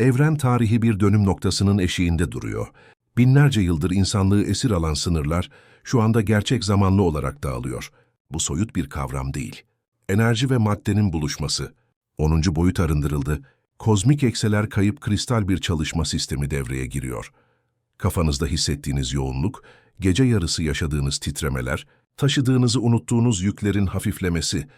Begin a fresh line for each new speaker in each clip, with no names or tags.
Evren tarihi bir dönüm noktasının eşiğinde duruyor. Binlerce yıldır insanlığı esir alan sınırlar şu anda gerçek zamanlı olarak dağılıyor. Bu soyut bir kavram değil. Enerji ve maddenin buluşması. 10. boyut arındırıldı. Kozmik ekseler kayıp kristal bir çalışma sistemi devreye giriyor. Kafanızda hissettiğiniz yoğunluk, gece yarısı yaşadığınız titremeler, taşıdığınızı unuttuğunuz yüklerin hafiflemesi.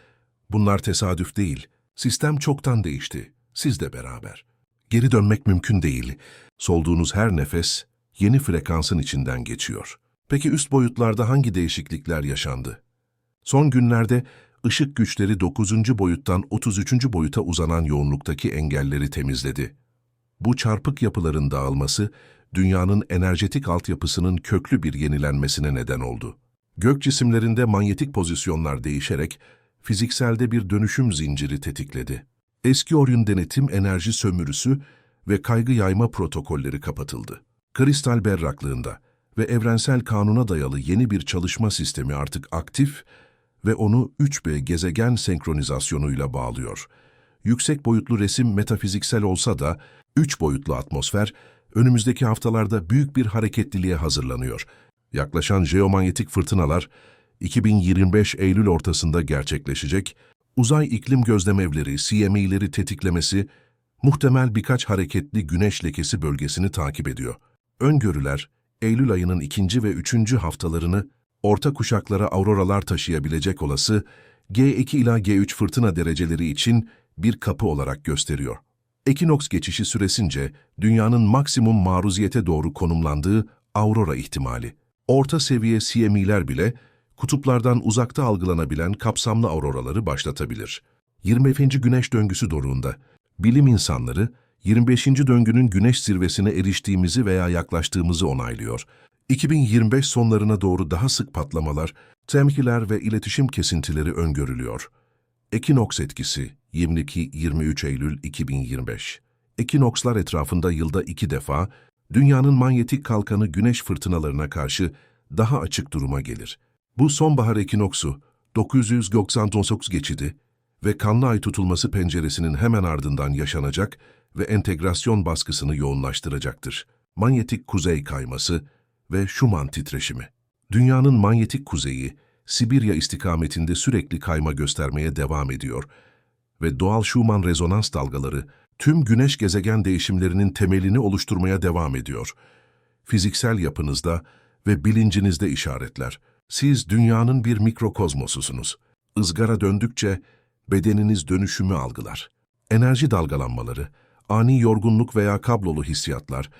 Bunlar tesadüf değil. Sistem çoktan değişti. Siz de beraber. Geri dönmek mümkün değil. Solduğunuz her nefes yeni frekansın içinden geçiyor. Peki üst boyutlarda hangi değişiklikler yaşandı? Son günlerde ışık güçleri 9. boyuttan 33. boyuta uzanan yoğunluktaki engelleri temizledi. Bu çarpık yapıların dağılması, dünyanın enerjetik altyapısının köklü bir yenilenmesine neden oldu. Gök cisimlerinde manyetik pozisyonlar değişerek fizikselde bir dönüşüm zinciri tetikledi. Eski Orion denetim enerji sömürüsü ve kaygı yayma protokolleri kapatıldı. Kristal berraklığında ve evrensel kanuna dayalı yeni bir çalışma sistemi artık aktif ve onu 3B gezegen senkronizasyonuyla bağlıyor. Yüksek boyutlu resim metafiziksel olsa da 3 boyutlu atmosfer önümüzdeki haftalarda büyük bir hareketliliğe hazırlanıyor. Yaklaşan jeomanyetik fırtınalar 2025 Eylül ortasında gerçekleşecek, uzay iklim gözlemevleri, CME'leri tetiklemesi, muhtemel birkaç hareketli güneş lekesi bölgesini takip ediyor. Öngörüler, Eylül ayının ikinci ve üçüncü haftalarını orta kuşaklara auroralar taşıyabilecek olası G2 ila G3 fırtına dereceleri için bir kapı olarak gösteriyor. Ekinoks geçişi süresince dünyanın maksimum maruziyete doğru konumlandığı aurora ihtimali. Orta seviye CME'ler bile kutuplardan uzakta algılanabilen kapsamlı auroraları başlatabilir. 25. Güneş döngüsü doruğunda bilim insanları 25. döngünün güneş zirvesine eriştiğimizi veya yaklaştığımızı onaylıyor. 2025 sonlarına doğru daha sık patlamalar, temkiler ve iletişim kesintileri öngörülüyor. Ekinoks etkisi 22-23 Eylül 2025 Ekinokslar etrafında yılda iki defa dünyanın manyetik kalkanı güneş fırtınalarına karşı daha açık duruma gelir. Bu sonbahar ekinoksu 999 geçidi ve kanlı ay tutulması penceresinin hemen ardından yaşanacak ve entegrasyon baskısını yoğunlaştıracaktır. Manyetik kuzey kayması ve Schumann titreşimi. Dünyanın manyetik kuzeyi, Sibirya istikametinde sürekli kayma göstermeye devam ediyor ve doğal Schumann rezonans dalgaları tüm güneş gezegen değişimlerinin temelini oluşturmaya devam ediyor. Fiziksel yapınızda ve bilincinizde işaretler. Siz dünyanın bir mikrokozmosusunuz. Izgara döndükçe bedeniniz dönüşümü algılar. Enerji dalgalanmaları, ani yorgunluk veya kablolu hissiyatlar,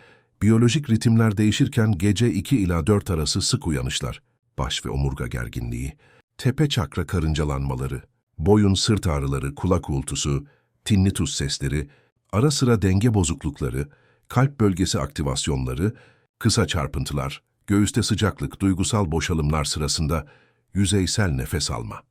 biyolojik ritimler değişirken gece 2 ila 4 arası sık uyanışlar, baş ve omurga gerginliği, tepe çakra karıncalanmaları, boyun sırt ağrıları, kulak uğultusu, tinnitus sesleri, ara sıra denge bozuklukları, kalp bölgesi aktivasyonları, kısa çarpıntılar, göğüste sıcaklık, duygusal boşalımlar sırasında yüzeysel nefes alma.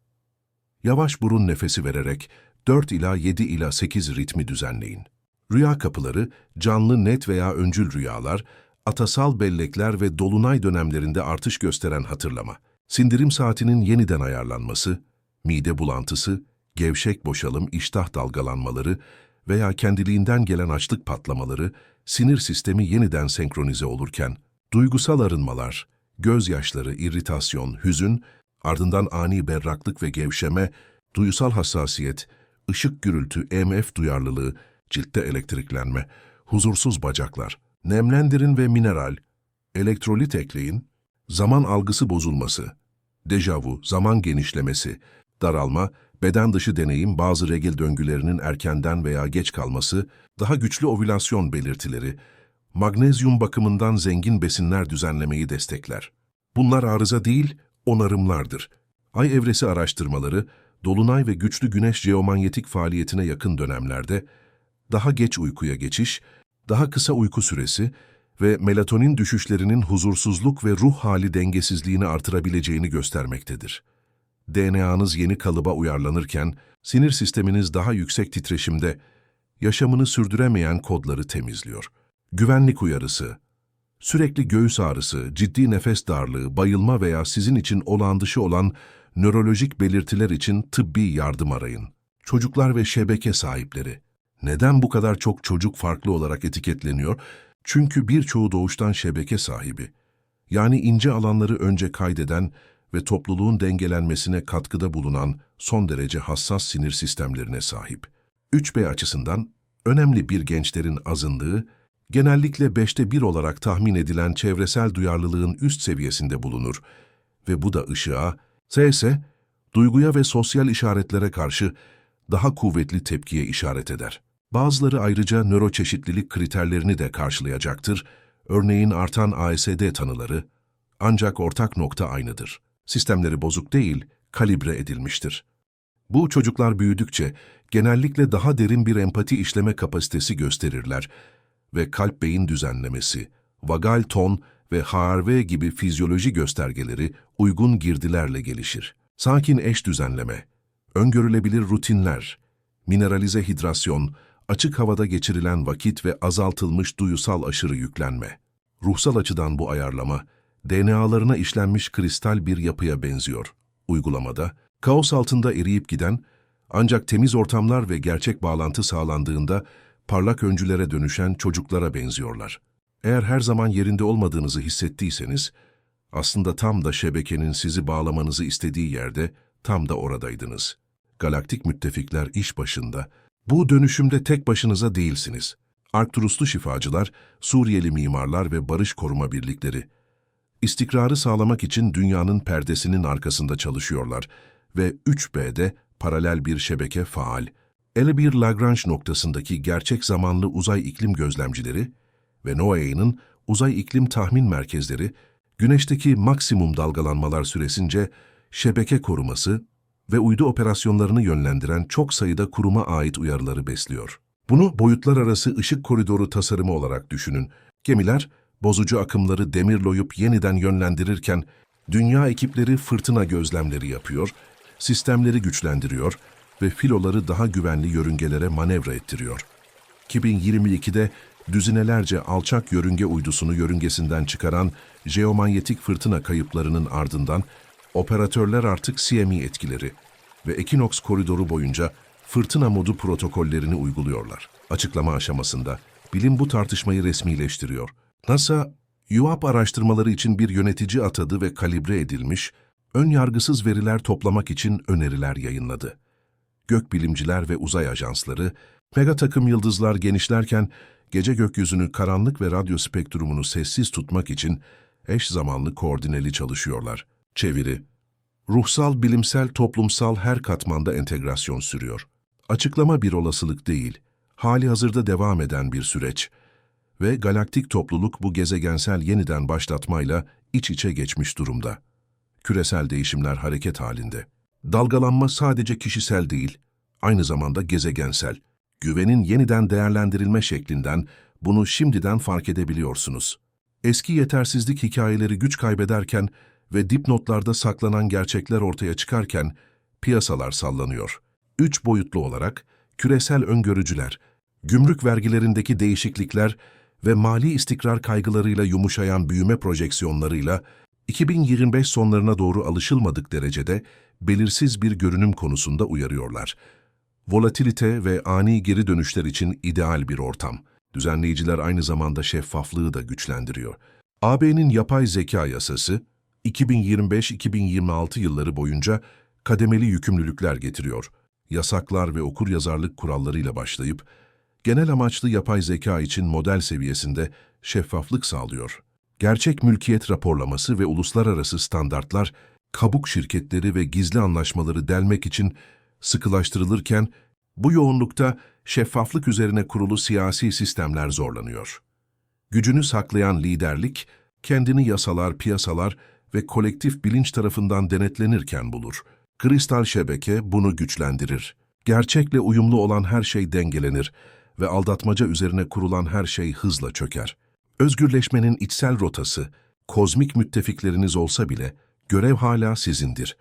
Yavaş burun nefesi vererek 4 ila 7 ila 8 ritmi düzenleyin. Rüya kapıları, canlı net veya öncül rüyalar, atasal bellekler ve dolunay dönemlerinde artış gösteren hatırlama. Sindirim saatinin yeniden ayarlanması, mide bulantısı, gevşek boşalım, iştah dalgalanmaları veya kendiliğinden gelen açlık patlamaları, sinir sistemi yeniden senkronize olurken, duygusal arınmalar, gözyaşları, irritasyon, hüzün, ardından ani berraklık ve gevşeme, duysal hassasiyet, ışık gürültü, EMF duyarlılığı, ciltte elektriklenme, huzursuz bacaklar, nemlendirin ve mineral, elektrolit ekleyin, zaman algısı bozulması, dejavu, zaman genişlemesi, daralma, beden dışı deneyim, bazı regil döngülerinin erkenden veya geç kalması, daha güçlü ovülasyon belirtileri, magnezyum bakımından zengin besinler düzenlemeyi destekler. Bunlar arıza değil, onarımlardır. Ay evresi araştırmaları, dolunay ve güçlü güneş jeomanyetik faaliyetine yakın dönemlerde, daha geç uykuya geçiş, daha kısa uyku süresi ve melatonin düşüşlerinin huzursuzluk ve ruh hali dengesizliğini artırabileceğini göstermektedir. DNA'nız yeni kalıba uyarlanırken, sinir sisteminiz daha yüksek titreşimde, yaşamını sürdüremeyen kodları temizliyor. Güvenlik uyarısı, sürekli göğüs ağrısı, ciddi nefes darlığı, bayılma veya sizin için olağan dışı olan nörolojik belirtiler için tıbbi yardım arayın. Çocuklar ve şebeke sahipleri, Neden bu kadar çok çocuk farklı olarak etiketleniyor? Çünkü birçoğu doğuştan şebeke sahibi. Yani ince alanları önce kaydeden ve topluluğun dengelenmesine katkıda bulunan son derece hassas sinir sistemlerine sahip. 3B açısından önemli bir gençlerin azınlığı, genellikle beşte bir olarak tahmin edilen çevresel duyarlılığın üst seviyesinde bulunur ve bu da ışığa, S ise duyguya ve sosyal işaretlere karşı daha kuvvetli tepkiye işaret eder. Bazıları ayrıca nöroçeşitlilik kriterlerini de karşılayacaktır. Örneğin artan ASD tanıları, ancak ortak nokta aynıdır. Sistemleri bozuk değil, kalibre edilmiştir. Bu çocuklar büyüdükçe genellikle daha derin bir empati işleme kapasitesi gösterirler ve kalp-beyin düzenlemesi, vagal ton ve HRV gibi fizyoloji göstergeleri uygun girdilerle gelişir. Sakin eş düzenleme, öngörülebilir rutinler, mineralize hidrasyon, açık havada geçirilen vakit ve azaltılmış duyusal aşırı yüklenme. Ruhsal açıdan bu ayarlama, DNA'larına işlenmiş kristal bir yapıya benziyor. Uygulamada, kaos altında eriyip giden, ancak temiz ortamlar ve gerçek bağlantı sağlandığında parlak öncülere dönüşen çocuklara benziyorlar. Eğer her zaman yerinde olmadığınızı hissettiyseniz, aslında tam da şebekenin sizi bağlamanızı istediği yerde tam da oradaydınız. Galaktik müttefikler iş başında, bu dönüşümde tek başınıza değilsiniz. Arkturuslu şifacılar, Suriyeli mimarlar ve barış koruma birlikleri, istikrarı sağlamak için dünyanın perdesinin arkasında çalışıyorlar ve 3B'de paralel bir şebeke faal. Elebir Lagrange noktasındaki gerçek zamanlı uzay iklim gözlemcileri ve NOAA'nın uzay iklim tahmin merkezleri, güneşteki maksimum dalgalanmalar süresince şebeke koruması ve uydu operasyonlarını yönlendiren çok sayıda kuruma ait uyarıları besliyor. Bunu boyutlar arası ışık koridoru tasarımı olarak düşünün. Gemiler, bozucu akımları demirloyup yeniden yönlendirirken, dünya ekipleri fırtına gözlemleri yapıyor, sistemleri güçlendiriyor ve filoları daha güvenli yörüngelere manevra ettiriyor. 2022'de düzinelerce alçak yörünge uydusunu yörüngesinden çıkaran jeomanyetik fırtına kayıplarının ardından operatörler artık CME etkileri ve Equinox koridoru boyunca fırtına modu protokollerini uyguluyorlar. Açıklama aşamasında bilim bu tartışmayı resmileştiriyor. NASA, UAP araştırmaları için bir yönetici atadı ve kalibre edilmiş, ön yargısız veriler toplamak için öneriler yayınladı. Gökbilimciler ve uzay ajansları, mega takım yıldızlar genişlerken gece gökyüzünü karanlık ve radyo spektrumunu sessiz tutmak için eş zamanlı koordineli çalışıyorlar. Çeviri Ruhsal, bilimsel, toplumsal her katmanda entegrasyon sürüyor. Açıklama bir olasılık değil, hali hazırda devam eden bir süreç ve galaktik topluluk bu gezegensel yeniden başlatmayla iç içe geçmiş durumda. Küresel değişimler hareket halinde. Dalgalanma sadece kişisel değil, aynı zamanda gezegensel. Güvenin yeniden değerlendirilme şeklinden bunu şimdiden fark edebiliyorsunuz. Eski yetersizlik hikayeleri güç kaybederken ve dipnotlarda saklanan gerçekler ortaya çıkarken piyasalar sallanıyor. Üç boyutlu olarak küresel öngörücüler, gümrük vergilerindeki değişiklikler ve mali istikrar kaygılarıyla yumuşayan büyüme projeksiyonlarıyla 2025 sonlarına doğru alışılmadık derecede belirsiz bir görünüm konusunda uyarıyorlar. Volatilite ve ani geri dönüşler için ideal bir ortam. Düzenleyiciler aynı zamanda şeffaflığı da güçlendiriyor. AB'nin yapay zeka yasası, 2025-2026 yılları boyunca kademeli yükümlülükler getiriyor. Yasaklar ve okur yazarlık kurallarıyla başlayıp, genel amaçlı yapay zeka için model seviyesinde şeffaflık sağlıyor. Gerçek mülkiyet raporlaması ve uluslararası standartlar, kabuk şirketleri ve gizli anlaşmaları delmek için sıkılaştırılırken, bu yoğunlukta şeffaflık üzerine kurulu siyasi sistemler zorlanıyor. Gücünü saklayan liderlik, kendini yasalar, piyasalar ve kolektif bilinç tarafından denetlenirken bulur. Kristal şebeke bunu güçlendirir. Gerçekle uyumlu olan her şey dengelenir ve aldatmaca üzerine kurulan her şey hızla çöker. Özgürleşmenin içsel rotası, kozmik müttefikleriniz olsa bile görev hala sizindir.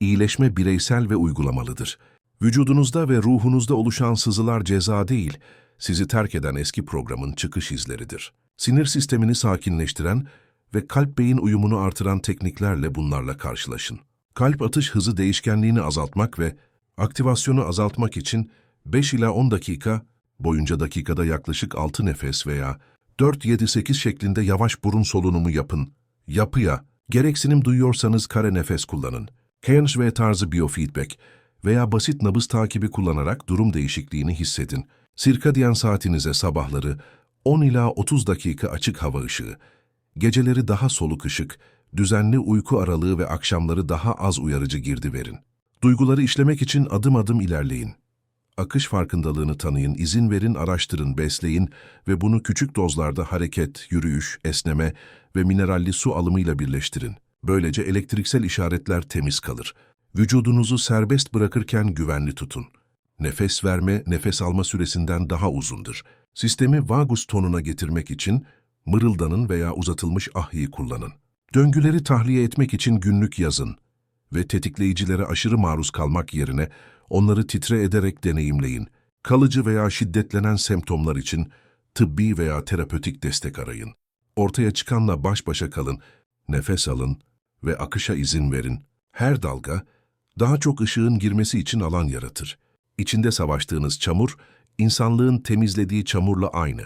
İyileşme bireysel ve uygulamalıdır. Vücudunuzda ve ruhunuzda oluşan sızılar ceza değil, sizi terk eden eski programın çıkış izleridir. Sinir sistemini sakinleştiren ve kalp-beyin uyumunu artıran tekniklerle bunlarla karşılaşın. Kalp atış hızı değişkenliğini azaltmak ve aktivasyonu azaltmak için 5 ila 10 dakika Boyunca dakikada yaklaşık 6 nefes veya 4-7-8 şeklinde yavaş burun solunumu yapın. Yapıya, gereksinim duyuyorsanız kare nefes kullanın. Cairns ve tarzı biofeedback veya basit nabız takibi kullanarak durum değişikliğini hissedin. Sirkadiyen saatinize sabahları 10 ila 30 dakika açık hava ışığı, geceleri daha soluk ışık, düzenli uyku aralığı ve akşamları daha az uyarıcı girdi verin. Duyguları işlemek için adım adım ilerleyin. Akış farkındalığını tanıyın, izin verin, araştırın, besleyin ve bunu küçük dozlarda hareket, yürüyüş, esneme ve mineralli su alımıyla birleştirin. Böylece elektriksel işaretler temiz kalır. Vücudunuzu serbest bırakırken güvenli tutun. Nefes verme, nefes alma süresinden daha uzundur. Sistemi vagus tonuna getirmek için mırıldanın veya uzatılmış ahyi kullanın. Döngüleri tahliye etmek için günlük yazın ve tetikleyicilere aşırı maruz kalmak yerine onları titre ederek deneyimleyin. Kalıcı veya şiddetlenen semptomlar için tıbbi veya terapötik destek arayın. Ortaya çıkanla baş başa kalın, nefes alın ve akışa izin verin. Her dalga, daha çok ışığın girmesi için alan yaratır. İçinde savaştığınız çamur, insanlığın temizlediği çamurla aynı.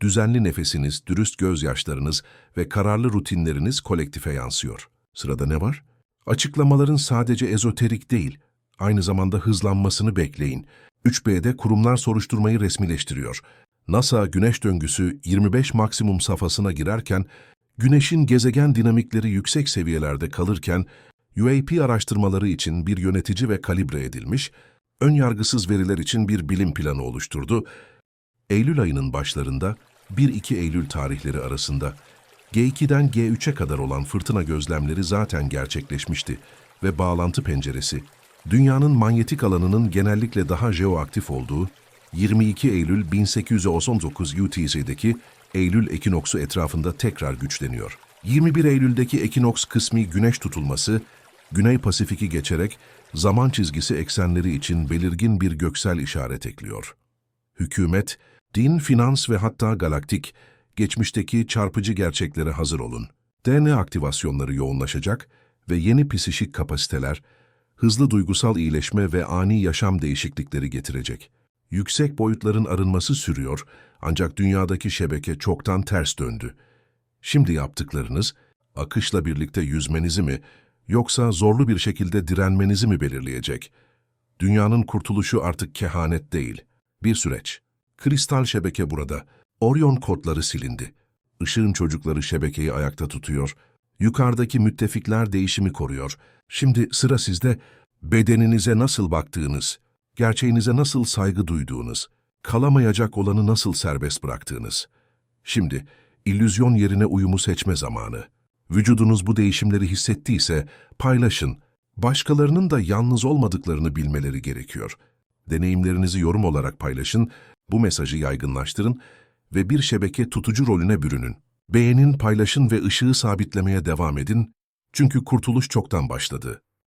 Düzenli nefesiniz, dürüst gözyaşlarınız ve kararlı rutinleriniz kolektife yansıyor. Sırada ne var? Açıklamaların sadece ezoterik değil, aynı zamanda hızlanmasını bekleyin. 3B'de kurumlar soruşturmayı resmileştiriyor. NASA güneş döngüsü 25 maksimum safhasına girerken, güneşin gezegen dinamikleri yüksek seviyelerde kalırken, UAP araştırmaları için bir yönetici ve kalibre edilmiş, ön yargısız veriler için bir bilim planı oluşturdu. Eylül ayının başlarında 1-2 Eylül tarihleri arasında G2'den G3'e kadar olan fırtına gözlemleri zaten gerçekleşmişti ve bağlantı penceresi, dünyanın manyetik alanının genellikle daha jeoaktif olduğu 22 Eylül 1819 UTC'deki Eylül ekinoksu etrafında tekrar güçleniyor. 21 Eylül'deki ekinoks kısmi güneş tutulması, Güney Pasifik'i geçerek zaman çizgisi eksenleri için belirgin bir göksel işaret ekliyor. Hükümet, din, finans ve hatta galaktik, geçmişteki çarpıcı gerçeklere hazır olun. DNA aktivasyonları yoğunlaşacak ve yeni psişik kapasiteler, hızlı duygusal iyileşme ve ani yaşam değişiklikleri getirecek. Yüksek boyutların arınması sürüyor ancak dünyadaki şebeke çoktan ters döndü. Şimdi yaptıklarınız, akışla birlikte yüzmenizi mi, yoksa zorlu bir şekilde direnmenizi mi belirleyecek? Dünyanın kurtuluşu artık kehanet değil, bir süreç. Kristal şebeke burada. Orion kodları silindi. Işığın çocukları şebekeyi ayakta tutuyor. Yukarıdaki müttefikler değişimi koruyor. Şimdi sıra sizde bedeninize nasıl baktığınız, gerçeğinize nasıl saygı duyduğunuz, kalamayacak olanı nasıl serbest bıraktığınız. Şimdi illüzyon yerine uyumu seçme zamanı. Vücudunuz bu değişimleri hissettiyse paylaşın. Başkalarının da yalnız olmadıklarını bilmeleri gerekiyor. Deneyimlerinizi yorum olarak paylaşın, bu mesajı yaygınlaştırın ve bir şebeke tutucu rolüne bürünün. Beğenin, paylaşın ve ışığı sabitlemeye devam edin çünkü kurtuluş çoktan başladı.